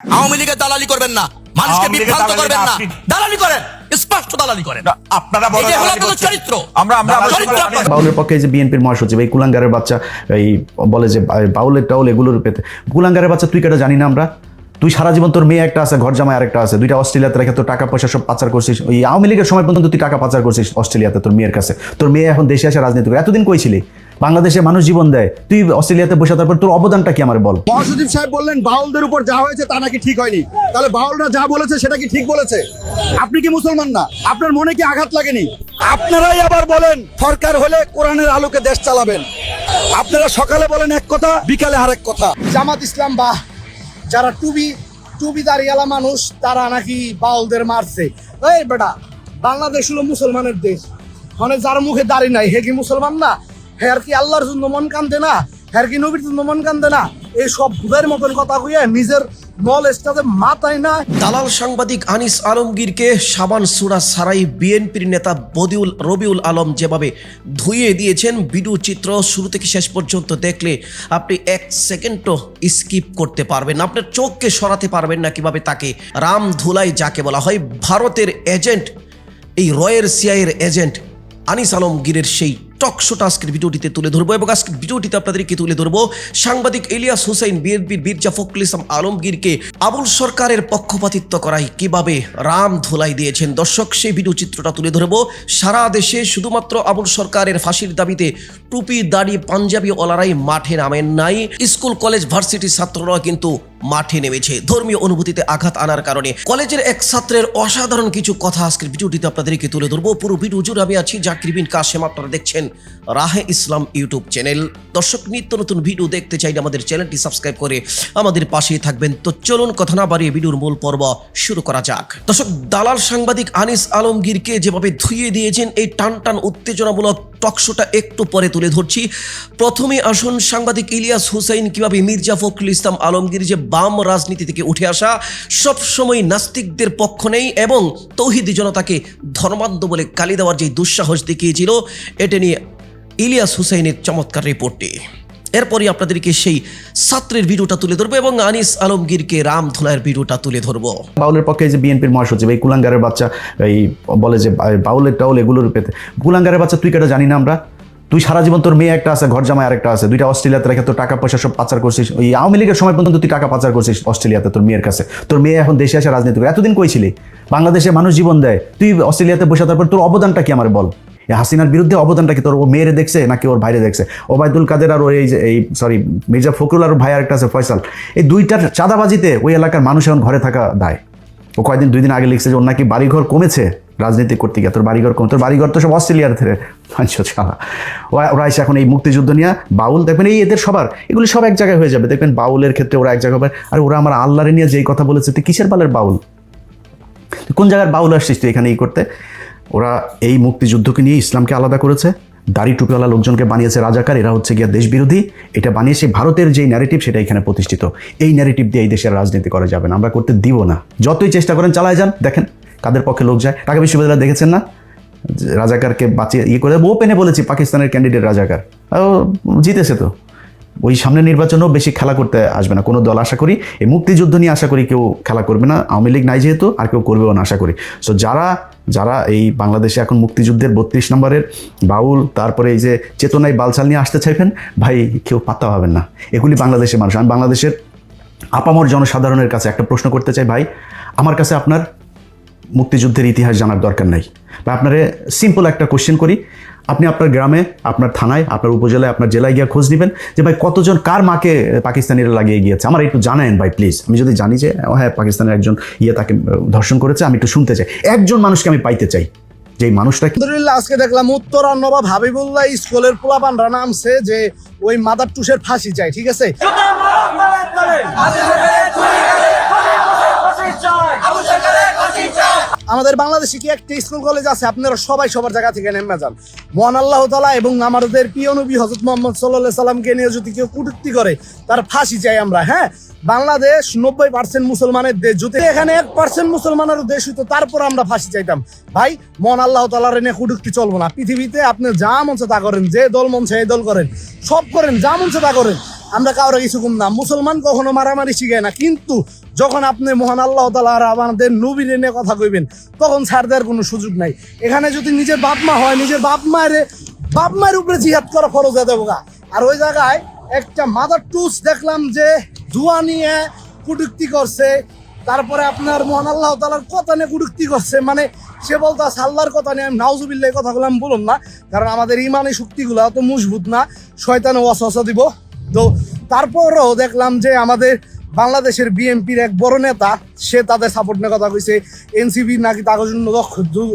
আওয়ামী লীগের দালালি করবেন না মানুষকে বিভ্রান্ত করবেন না, দালালি করেন স্পষ্ট দালালি করেন। আপনারা বড় এটাই হলো আপনাদের চরিত্র। আমরা আমরা। বাউলের পক্ষে যে বিএনপির মহাসচিব এই কুলাঙ্গারের বাচ্চা এই বলে যে বাউলের টাউল এগুলোর পেতে কুলাঙ্গারের বাচ্চা তুই কেটে জানি না আমরা? তুই সারা জীবন তোর মেয়ে একটা আছে ঘর জামাই আরেকটা আছে দুইটা অস্ট্রেলিয়াতে রেখে তোর টাকা পয়সা সব পাচার করছিস। ওই আওয়ামী লীগের সময় পর্যন্ত তুই টাকা পাচার করছিস অস্ট্রেলিয়াতে তোর মেয়ের কাছে। তোর মেয়ে এখন দেশে আসে রাজনীতি করে এতদিন কইছিলি বাংলাদেশে মানুষ জীবন দেয়। তুই অস্ট্রেলিয়াতে বসে তারপর তোর অবদানটা কি আমার বল? মহাসচিব সাহেব বললেন, বাউলদের উপর যা হয়েছে তা নাকি ঠিক হয়নি। তাহলে বাউলরা যা বলেছে সেটা কি ঠিক বলেছে? আপনি কি মুসলমান না? আপনার মনে কি আঘাত লাগেনি? আপনারাই আবার বলেন, সরকার হলে কোরআনের আলোকে দেশ চালাবেন। আপনারা সকালে বলেন এক কথা, বিকালে আরেক কথা। জামাত ইসলাম বা যারা টুবি টুবি দাঁড়িয়ালা মানুষ, তারা নাকি বাউলদের মারছে। এই বেটা, বাংলাদেশ হলো মুসলমানের দেশ। মানে যার মুখে দাড়ি নাই হে কি মুসলমান না? হের কি আল্লাহর জন্য মন কান্দে না? হের কি নবীর জন্য মন কান্দে না? এই সব ভুলের মতন কথা কইয়া নিজের নলেজটাতে মাথায় না দালাল সাংবাদিক আনিস আলমগীরকে সাবান সুরা সারাই বিএনপির নেতা বদিউল রবিউল আলম যেভাবে ধুইয়ে দিয়েছেন, ভিডিও চিত্র শুরু থেকে শেষ পর্যন্ত দেখলে আপনি এক সেকেন্ডও স্কিপ করতে পারবেন আপনার চোখকে সরাতে পারবেন না কীভাবে তাকে রাম ধুলাই যাকে বলা হয়, ভারতের এজেন্ট এই রয়ের সিআইয়ের এজেন্ট আনিস আলমগীরের সেই টকশোটা আজকের ভিডিওটিতে তুলে ধরবো এবং আজকের ভিডিওটিতে আপনাদেরকে তুলে ধরবো সাংবাদিক ইলিয়াস হুসাইন বিএনপির বীরজা ফখরুল ইসলাম আলমগীরকে আবুল সরকারের পক্ষপাতিত্ব করায় কীভাবে রাম ধোলাই দিয়েছেন। দর্শক, সেই ভিডিও চিত্রটা তুলে ধরবো। সারা দেশে শুধুমাত্র আবুল সরকারের ফাঁসির দাবিতে টুপি, দাড়ি, পাঞ্জাবি ওলারাই মাঠে নামেন নাই। স্কুল, কলেজ, ভার্সিটির ছাত্ররা কিন্তু মাঠে নেমেছে। ধর্মীয় অনুভূতিতে আঘাত আনার কারণে কলেজের এক ছাত্রের অসাধারণ কিছু কথা আজকের ভিডিওটিতে আপনাদেরকে তুলে ধরবো। পুরো ভিডিও জুড়ে আমি আছি জাকির বিন কাশেম। আপনারা দেখছেন রাহে ইসলাম ইউটিউব চ্যানেল। দর্শক, নিত্য নতুন ভিডিও দেখতে চাইলে আমাদের চ্যানেলটি সাবস্ক্রাইব করে আমাদের পাশেই থাকবেন। তো চলুন কথা না বাড়িয়ে ভিডিওর মূল পর্ব শুরু করা যাক। দর্শক, দালাল সাংবাদিক আনিস আলমগীরকে যেভাবে ধুইয়ে দিয়েছেন, এই টান টান উত্তেজনামূলক টকশোটা একটু পরে তুলে ধরছি। প্রথমে আসুন সাংবাদিক ইলিয়াস হুসাইন, কীভাবে মির্জা ফখরুল ইসলাম আলমগীর যে বাম রাজনীতি থেকে উঠে আসা, সবসময় নাস্তিকদের পক্ষ নেই এবং তৌহিদি জনতাকে ধর্মান্ধ বলে কালি দেওয়ার যে দুঃসাহস দেখিয়েছিল, এটা নিয়ে ইলিয়াস হুসাইনের চমৎকার রিপোর্টটি। এরপরই আপনাদেরকে সেই ছাত্রের ভিডিওটা তুলে ধরবো এবং আনিস আলমগীরকে রাম ধুলাইয়ের ভিডিওটা তুলে ধরবো। বাউলের পক্ষে যে বিএনপির মহাসচিব, এই কুলাঙ্গারের বাচ্চা, এই বলে যে বাউলের টাউল এগুলোর পেতে কুলাঙ্গারের বাচ্চা, তুই কেটে জানি না আমরা? তুই সারা জীবন তোর মেয়ে একটা আছে, ঘর জামাই আরেকটা আছে, দুইটা অস্ট্রেলিয়াতে রেখে তোর টাকা, পয়সা সব পাচার করছিস। ওই আওয়ামী লীগের সময় পর্যন্ত তুই টাকা পাচার করছিস অস্ট্রেলিয়াতে তোর মেয়ের কাছে। তোর মেয়ে এখন দেশে আসে রাজনীতি করে। এতদিন কইছিলি বাংলাদেশে মানুষ জীবন দেয়। তুই অস্ট্রেলিয়াতে বসে তারপর তোর অবদানটা কি আমার বল? হাসিনার বিরুদ্ধে অবদানটা কি? তোর ও মেয়েরে দেখছে নাকি ওর ভাইরে দেখছে? ওবায়দুল কাদের আর ওই যে এই সরি মির্জা ফখরুল আর ভাই আরেকটা আছে, ফয়সাল। এই দুইটার চাঁদাবাজিতে ওই এলাকার মানুষ এখন ঘরে থাকা দায়। ও কয়েকদিন দুই দিন আগে লিখছে যে ওর নাকি বাড়িঘর কমেছে রাজনীতি করতে গিয়ে। তোর বাড়িঘর কমে, তোর বাড়িঘর তো সব অস্ট্রেলিয়ার থেকে ছাড়া ওরা ওরা এসে এখন এই মুক্তিযুদ্ধ নিয়ে বাউল, দেখবেন এই এদের সবার, এগুলি সব এক জায়গায় হয়ে যাবে। দেখবেন বাউলের ক্ষেত্রে ওরা এক জায়গায় হবে। আর ওরা আমার আল্লাহরে নিয়ে যেই কথা বলেছে, তুই কিসের বালের বাউল? কোন জায়গার বাউল আসছিস তুই এখানে এই করতে? ওরা এই মুক্তিযুদ্ধকে নিয়ে ইসলামকে আলাদা করেছে। দাড়ি টুপিওয়ালা লোকজনকে বানিয়েছে রাজাকার, এরা হচ্ছে গিয়া দেশ বিরোধী এটা বানিয়েছে ভারতের যেই ন্যারেটিভ সেটা এখানে প্রতিষ্ঠিত। এই ন্যারেটিভ দিয়ে এই দেশের রাজনীতি করা যাবে না, আমরা করতে দিব না। যতই চেষ্টা করেন, চালায় যান। দেখেন, কাদের পক্ষে লোক যায়। ঢাকা বিশ্ববিদ্যালয় দেখেছেন না? যে রাজাকারকে বাঁচিয়ে ইয়ে করে, ওপেনে বলেছি, পাকিস্তানের ক্যান্ডিডেট রাজাকার। ও, জিতেছে তো। ওই সামনে নির্বাচনেও বেশি খেলা করতে আসবে না। কোনো দল আশা করি, এই মুক্তিযুদ্ধ নিয়ে আশা করি কেউ খেলা করবে না। আওয়ামী লীগ নাই যেহেতু, আর কেউ করবেও না আশা করি। সো যারা যারা এই বাংলাদেশে এখন মুক্তিযুদ্ধের বত্রিশ নম্বরের বাউল, তারপরে এই যে চেতনায় বালচাল নিয়ে আসতে চাইবেন, ভাই কেউ পাত্তা পাবেন না। এগুলি বাংলাদেশের মানুষ। আমি বাংলাদেশের আপামর জনসাধারণের কাছে একটা প্রশ্ন করতে চাই, ভাই। আমার কাছে আপনার মুক্তিযুদ্ধের ইতিহাস জানার দরকার নাই। বা আপনারে সিম্পল একটা কোশ্চেন করি। আপনি আপনার গ্রামে আপনার থানায় আপনার উপজেলায় আপনার জেলায় গিয়ে খোঁজ নেবেন যে ভাই কতজন কার মাকে পাকিস্তানিরা লাগিয়ে গিয়েছে? আমার একটু জানায়েন ভাই প্লিজ আমি যদি জানি যে ও হ্যাঁ পাকিস্তানের একজন ইয়ে তাকে ধর্ষণ করেছে আমি একটু শুনতে চাই। একজন মানুষকে আমি পাইতে চাই। যে মানুষটা আলহামদুলিল্লাহ আজকে দেখলাম উত্তরা নবাব হাবিবুল্লাহ স্কুলের পোলাপানরা নামছে যে ওই মাদার টুসের ফাঁসি চাই ঠিক আছে? আমাদের বাংলাদেশে কি একটা স্কুল কলেজ আছে? আপনারা সবাই সবার জায়গা থেকে নেমে যান। মহান আল্লাহ তালা এবং আমাদের প্রিয় নবী হজরত মোহাম্মদ সাল্লাহ সাল্লামকে নিয়ে যদি কেউ কুটুক্তি করে, তার ফাঁসি চাই আমরা হ্যাঁ? বাংলাদেশ নব্বই পার্সেন্ট মুসলমানের দেশ, যদি এখানে এক পার্সেন্ট মুসলমানের দেশ হইতো, তারপর আমরা ফাঁসি চাইতাম। ভাই মন আল্লাহ তালার এনে কুটুক্তি চলবো না। পৃথিবীতে আপনি যা মনছে তা করেন, যে দল মনছে এই দল করেন। সব করেন, যা মনছে তা করেন। আমরা কাউরে কিছু কম না। মুসলমান কখনো মারামারি শিখায় না, কিন্তু যখন আপনি মহান আল্লাহ তালা আর আমাদের নবীর নিয়ে কথা কইবেন, তখন ছাড় দেওয়ার কোনো সুযোগ নাই। এখানে যদি নিজের বাপ মা হয়, নিজের বাপ মায়ের বাপ মায়ের উপরে জিহাদ করা ফরজ হয়ে দেবো। আর ওই জায়গায় একটা মাদার টুস দেখলাম যে জুয়া নিয়ে কুটুক্তি করছে, তারপরে আপনার মহান আল্লাহ তালার কথা নিয়ে কুটুক্তি করছে। মানে সে বলতো আল্লাহর কথা নিয়ে আমি নাউজুবিল্লাহ কথা বললাম বলুন না, কারণ আমাদের ইমানি শক্তিগুলো অত মজবুত না শয়তানে ওয়াসওয়াসা দিব। তো তারপরও দেখলাম যে আমাদের বাংলাদেশের বিএনপির এক বড় নেতা, সে তাদের সাপোর্ট নিয়ে কথা কইছে। এনসিবি নাকি তার জন্য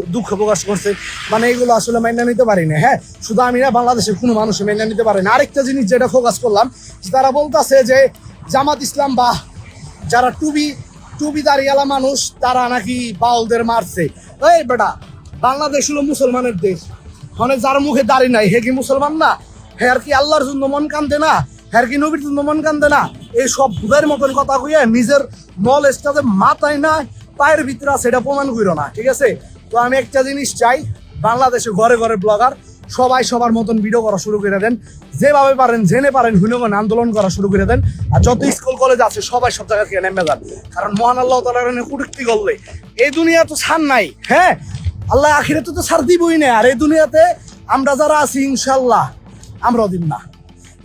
দুঃখ- প্রকাশ করছে। মানে এগুলো আসলে মেনে নিতে পারি না হ্যাঁ? শুধু আমি না, বাংলাদেশের কোনো মানুষ মেনে নিতে পারে না। আরেকটা জিনিস যেটা ফোকাস করলাম তারা বলতাছে যে জামাত ইসলাম বা যারা টুবি টুবি দাঁড়িয়ালা মানুষ, তারা নাকি বাউলদের মারছে। এই বেটা, বাংলাদেশ হলো মুসলমানের দেশ। মানে যার মুখে দাড়ি নাই হে কি মুসলমান না? হে আর কি আল্লাহর জন্য মন কান্দে না? হ্যার কি নবীর জন্য মন কান্দে না? এই সব ভুলের মতন কথা কইয়া নিজের নলেজটা যে মাথায় না পায়ের ভিতরে আছে, এটা প্রমাণ কইরো না, ঠিক আছে? তো আমি একটা জিনিস চাই, বাংলাদেশে ঘরে ঘরে ব্লগার সবাই সবার মতন ভিডিও করা শুরু করে দেন। যেভাবে পারেন, জেনে পারেন হুনগণ আন্দোলন করা শুরু করে দেন। আর যত স্কুল কলেজ আছে, সবাই সব জায়গা থেকে নেমে যান। কারণ মহান আল্লাহ তালার কুটুক্তি করলে, এই দুনিয়া তো ছাড় নাই হ্যাঁ? আল্লাহ আখিরে তো ছাড় দিবই না, আর এই দুনিয়াতে আমরা যারা আছি ইনশাল্লাহ আমরাও দিন না।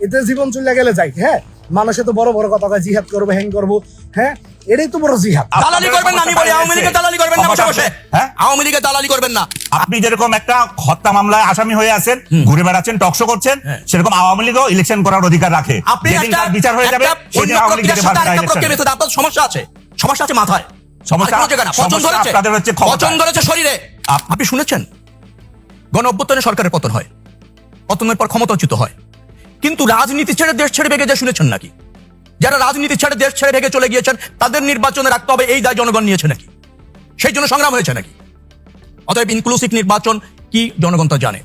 এতে জীবন চলে গেলে যাই হ্যাঁ? মানুষে তো বড় বড় কথা কয় জিহাদ করব হ্যাং করব। হ্যাঁ? এটাই তো বড় জিহাদ। দালালি করবেন না আমি বলি আওয়ামী লীগের দালালি করবেন না বসে বসে হ্যাঁ? আওয়ামী লীগের দালালি করবেন না। আপনি যেরকম একটা হত্যা মামলায় আসামি হয়ে আছেন ঘুরে বেড়াচ্ছেন টকশো করছেন সেরকম আওয়ামী লীগও ইলেকশন করার অধিকার রাখে। আপনি একটা বিচার হয়ে যাবে সেদিন আওয়ামী লীগ প্রক্রিয়ার যেতে সাথে আরেকটা প্রক্রিয়া ইলেকশনে। আপনার সমস্যা আছে। সমস্যা আছে মাথায়। সমস্যা- পচন ধরেছে। আপনাদের হচ্ছে। পচন ধরেছে শরীরে। আপনি শুনেছেন? গণ অভ্যুত্থানে সরকারের পতন হয়। পতনের পর ক্ষমতাচ্যুত হয়। কিন্তু রাজনীতি ছেড়ে দেশ ছেড়ে ভেগে যায় শুনেছেন নাকি? যারা রাজনীতি ছেড়ে দেশ ছেড়ে ভেগে চলে গিয়েছেন, তাদের নির্বাচনে রাখতে হবে, এই দায় জনগণ নিয়েছে নাকি? সেই জন্য সংগ্রাম হয়েছে নাকি? অতএব ইনক্লুসিভ নির্বাচন কি জনগণ তা জানে।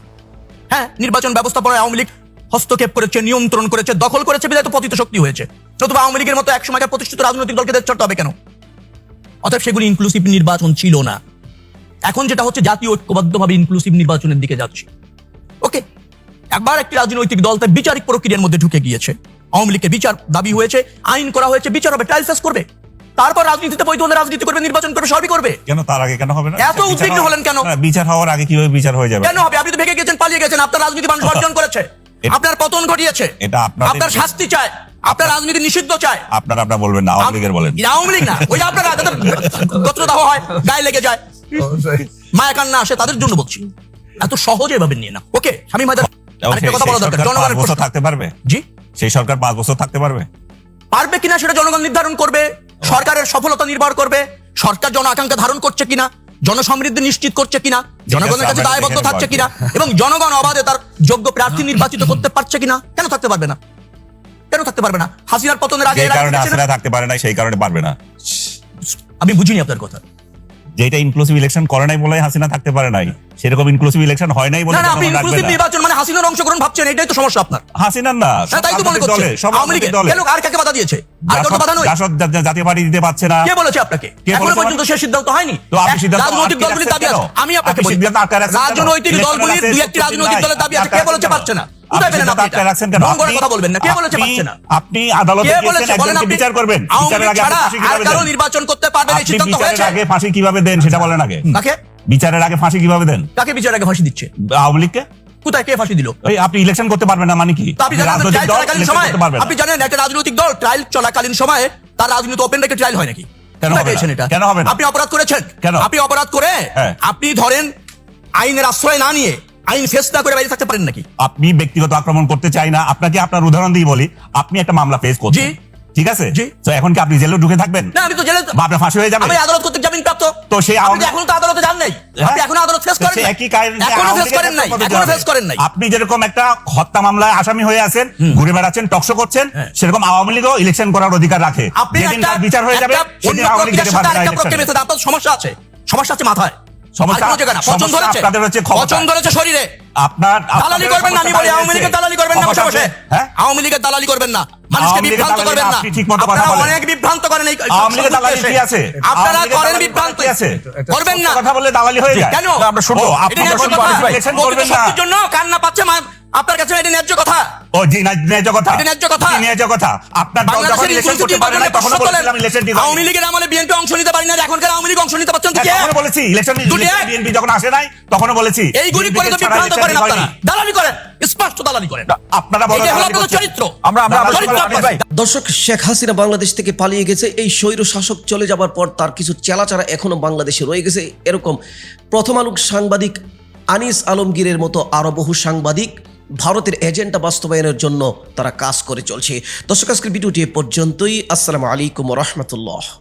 হ্যাঁ নির্বাচন ব্যবস্থাপনায় আওয়ামী লীগ হস্তক্ষেপ করেছে, নিয়ন্ত্রণ করেছে, দখল করেছে বিধায় তো পতিত শক্তি হয়েছে। নতুবা আওয়ামী লীগের মতো এক সময়কার প্রতিষ্ঠিত রাজনৈতিক দলকে দেশ ছাড়তে হবে কেন? অতএব সেগুলি ইনক্লুসিভ নির্বাচন ছিল না। এখন যেটা হচ্ছে, জাতীয় ঐক্যবদ্ধভাবে ইনক্লুসিভ নির্বাচনের দিকে যাচ্ছে। ওকে একবার একটি রাজনৈতিক দল তার বিচারিক প্রক্রিয়ার মধ্যে ঢুকে গিয়েছে। আওয়ামী লীগের বিচার দাবি হয়েছে আইন করা হয়েছে বিচার হবে ট্রায়াল ফেস করবে। তারপর রাজনীতিতে বৈধ হলে রাজনীতি করবে নির্বাচন করবে সবই করবে। কেন তার আগে কেন হবে না? এত উদ্বিগ্ন হলেন কেন? বিচার হওয়ার আগে কীভাবে বিচার হয়ে যাবে? কেন হবে? আপনি তো ভেগে গেছেন পালিয়ে গেছেন আপনার রাজনীতি মানুষ অর্জন করেছে। আপনার পতন ঘটিয়েছে। এটা আপনাদের- আপনার শাস্তি চায় আপনার রাজনীতি নিষিদ্ধ চায়। আপনার আপনার বলবেন না আওয়ামী লীগের বলেন। আওয়ামী লীগ না ওই যে আপনার গোত্রদাহ হয় গায়ে লেগে যায়। মায়া কান্না আসে তাদের জন্য বলছি। এত সহজে এভাবে নিয়ে না ওকে স্বামী মাদার আরেকটা সেই- কথা বলা দরকার সরকার পাঁচ জনগণের বছর প্রশ্ন। থাকতে পারবে? জি? সেই সরকার পাঁচ বছর থাকতে পারবে? পারবে কিনা সেটা জনগণ নির্ধারণ করবে সরকারের সফলতা নির্ভর করবে সরকার জন আকাঙ্ক্ষা ধারণ করছে কিনা জনসমৃদ্ধি নিশ্চিত করছে কিনা জনগণের কাছে দায়বদ্ধ থাকছে কিনা এবং জনগণ অবাধে তার যোগ্য প্রার্থী নির্বাচিত করতে পারছে কিনা কেন থাকতে পারবে না? কেন থাকতে পারবে না? হাসিনার পতনের আগে থাকতে পারে না সেই কারণে পারবে না। আমি বুঝিনি আপনার কথা। যেটা ইনক্লুসিভ ইলেকশন করে নাই বলে হাসিনা থাকতে পারে নাই সেরকম ইনক্লুসিভ ইলেকশন হয় নাই বলে আপনি ইনক্লুসিভ নির্বাচন মানে হাসিনার অংশগ্রহণ ভাবছেন এটাই তো সমস্যা আপনার। হাসিনার না হ্যাঁ, তাই তো মনে করছে আওয়ামী লীগের। কেন আর কাকে বাধা দিয়েছে? আর কাউকে বাধা নয়। জাতীয় পার্টি দিতে পারছে না। কে বলেছে আপনাকে? এখনও পর্যন্ত সে সিদ্ধান্ত হয়নি। তো আপনি সিদ্ধান্ত রাজনৈতিক দলগুলির দাবি আছে। আমি আপনাকে আপনি বলি? রাজনৈতিক দলগুলির দুই একটি রাজনৈতিক দলের দাবি আছে। কে বলেছে পারছে না? আপনি আদালতে বিচার করবেন? নির্বাচন করতে পারবেন আগে ফাঁসি কীভাবে দেন সেটা বলেন আগে। বিচারের আগে ফাঁসি কীভাবে দেন? কাকে আগে ফাঁসি দিচ্ছে? আওয়ামী লীগকে? কোথায় কে ফাঁসি দিল? ইলেকশন করতে পারবেন না মানে কি? আপনি জানেন রাজনৈতিক দল সময় করতে পারবে না। আপনি জানেন একটা রাজনৈতিক দল ট্রায়াল চলাকালীন সময়ে তার রাজনীতি ওপেন রেখে ট্রায়াল হয় নাকি? কেন এটা? কেন হবে আপনি অপরাধ করেছেন? কেন? আপনি অপরাধ করে হ্যাঁ। আপনি ধরেন আইনের আশ্রয় না নিয়ে আইন ফেস না করে বাইরে থাকতে পারেন নাকি? আপনি ব্যক্তিগত আক্রমণ করতে চাই না। আপনাকে আপনার উদাহরণ দিয়ে বলি আপনি একটা মামলা ফেস করছেন। ঠিক আছে? তো এখন কি আপনি জেলে ঢুকে থাকবেন? না আমি তো জেলে আপনার ফাঁসি হয়ে যাবে? আমি আদালত কর্তৃক জামিন প্রাপ্ত। তো সেই আপনি আওয়ামী- তো আদালতে যান নাই। হ্যাঁ? আপনি এখনও আদালত ফেস করেন একই কারণে এখনও ফেস করেন নাই। করতে এখনও ফেস করেন নাই। আপনি যেরকম একটা হত্যা মামলায় আসামি হয়ে আছেন ঘুরে বেড়াচ্ছেন টকশো করছেন হ্যাঁ। সেরকম আওয়ামী লীগও ইলেকশন করার অধিকার রাখে। আপনি বিচার হয়ে যাবে সেদিন আওয়ামী লীগ প্রক্রিয়ার যেতে সাথে। প্রক্রিয়া আপনার সমস্যা আছে। সমস্যা আছে মাথায়। সমস্যা- আর কোনো জায়গায় না। পচন সমস্যা ধরেছে? আপনাদের হচ্ছে ক্ষমতা। পচন শরীরে। আপনার দালালি করবেন না আমি বলি আওয়ামী লীগের দালালি করবেন না বসে বসে। হ্যাঁ? আওয়ামী লীগের দালালি করবেন না। মানুষকে বিভ্রান্ত করবেন না, কথা আপনারা অনেক বিভ্রান্ত করেন এই আওয়ামী লীগের দালালি কি আছে? আপনারা করেন বিভ্রান্ত। আছে? করবেন না। কথা বলে দালালি হয়ে যায়। কেন? আমরা শুনব করবেন না। জন্য কান্না পাচ্ছে মা- আপনার কাছে এটা ন্যায্য কথা? ও জি ন্যায্য কথা। এটা ন্যায্য কথা। ন্যায্য কথা। আপনার দল যখন বাংলাদেশের ইলেকশন করতে পারে না তখন বলেছিলাম ইলেকশন আওয়ামী লীগের আমলে বিএনপি অংশ নিতে পারি না এখনকার আওয়ামী লীগ অংশ নিতে পারছেন তো কে? তখন বলেছি ইলেকশন বিএনপি যখন আসে নাই তখনও বলেছি BNP করে তো বিভ্রান্ত করেন আপনারা। দালালি করেন স্পষ্ট দালালি করেন। আপনারা বড় এটা হলো। চরিত্র। আমরা আমরা। দর্শক শেখ হাসিনা বাংলাদেশ থেকে পালিয়ে গেছে। এই স্বৈর শাসক চলে যাবার পর তার কিছু চেলাচারা এখনও বাংলাদেশে রয়ে গেছে। এরকম প্রথম আলোক সাংবাদিক আনিস আলমগীরের মতো আরও বহু সাংবাদিক ভারতের এজেন্ডা বাস্তবায়নের জন্য তারা কাজ করে চলছে। দর্শক, আজকের ভিডিওটি পর্যন্তই। আসসালামু আলাইকুম রহমতুল্লাহ।